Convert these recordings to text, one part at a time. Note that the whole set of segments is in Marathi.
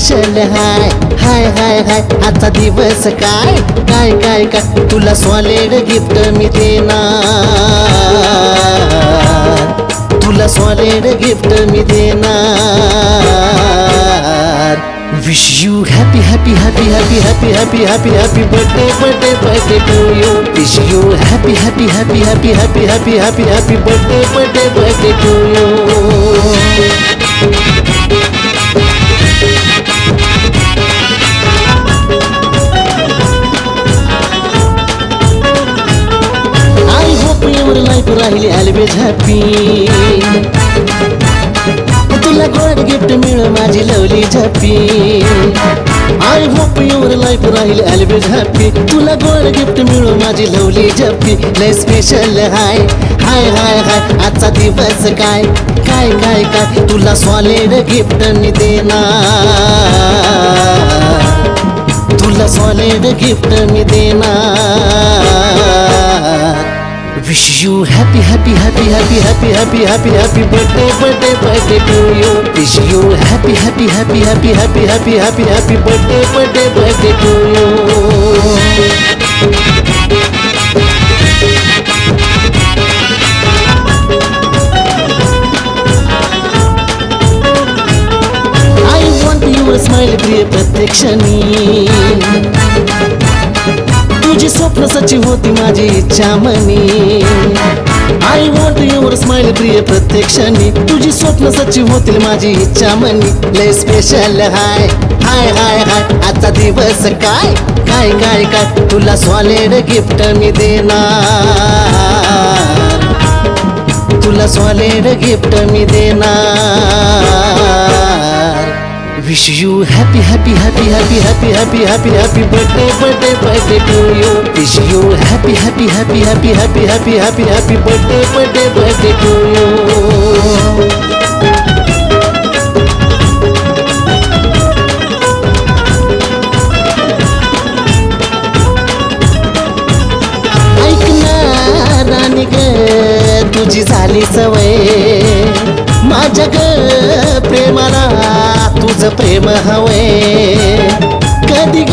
हाय हाय हाय हाय आजचा दिवस काय काय काय काय तुला सॉलिड गिफ्ट मी देणार तुला सॉलिड गिफ्ट मी देणार wish you happy happy happy happy happy happy happy happy birthday birthday birthday to you wish you happy happy happy happy happy happy happy happy birthday birthday birthday to happy तुला गोड गिफ्ट मिळ माझी लवली झपी. आय होप युअर लाईफ राहील ऑलवेज हॅपी तुला गोड गिफ्ट मिळू माझी लवली झपी. लय स्पेशल हाय. हाय हाय हाय आजचा दिवस काय? काय काय काय? तुला सॉलिड गिफ्ट मी देणार. तुला सॉलिड गिफ्ट मी देणार. Wish you happy, happy, happy, happy, happy, happy, happy, happy birthday, birthday, birthday to you. Wish you happy, happy, happy, happy, happy, happy, happy, happy birthday, birthday, birthday to you. I want your smile, dear protection. तुझी स्वप्न सची होती माझी इच्छा मनी. आय वॉन्ट युअर स्माइल प्रिय प्रत्यक्षणी तुझी स्वप्न सची होतील माझी इच्छा मनी. लय स्पेशल हाय हाय हाय हाय. आजचा दिवस काय? काय काय काय? तुला सॉलिड गिफ्ट मी देणार. तुला सॉलिड गिफ्ट मी देणार. Wish you happy happy happy happy happy happy happy happy birthday birthday birthday to you wish you happy happy happy happy happy happy happy happy birthday birthday birthday to you ऐक ग तुझी झाली सवय माझ्या ग प्रेमाला तुझं प्रेम हवे. कधी ग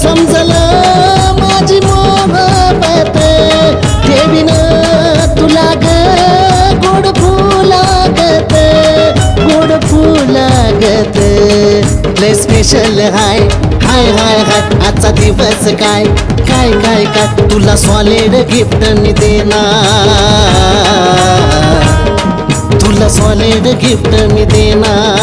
समजल माझी मोहबत ठेवीन तुला ग गोड फुलागत गोड फुलागत लय स्पेशल हाय. हाय हाय हाय. आजचा दिवस काय? काय काय काय? तुला सॉलिड गिफ्ट मी देणार. तुला सॉलिड गिफ्ट मी देणार.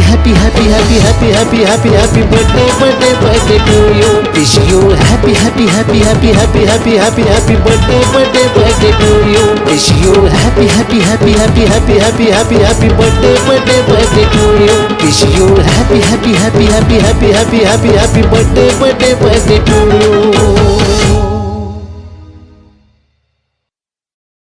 happy, happy, happy, happy, happy, happy, happy, happy birthday, birthday, birthday to you. Wish you happy, happy, happy, happy, happy, happy, happy, happy birthday, birthday, birthday to you. Wish you happy, happy, happy, happy, happy, happy, happy, happy birthday, birthday, birthday to you. Wish you happy, happy, happy, happy, happy, happy, happy, happy birthday, birthday, birthday to you.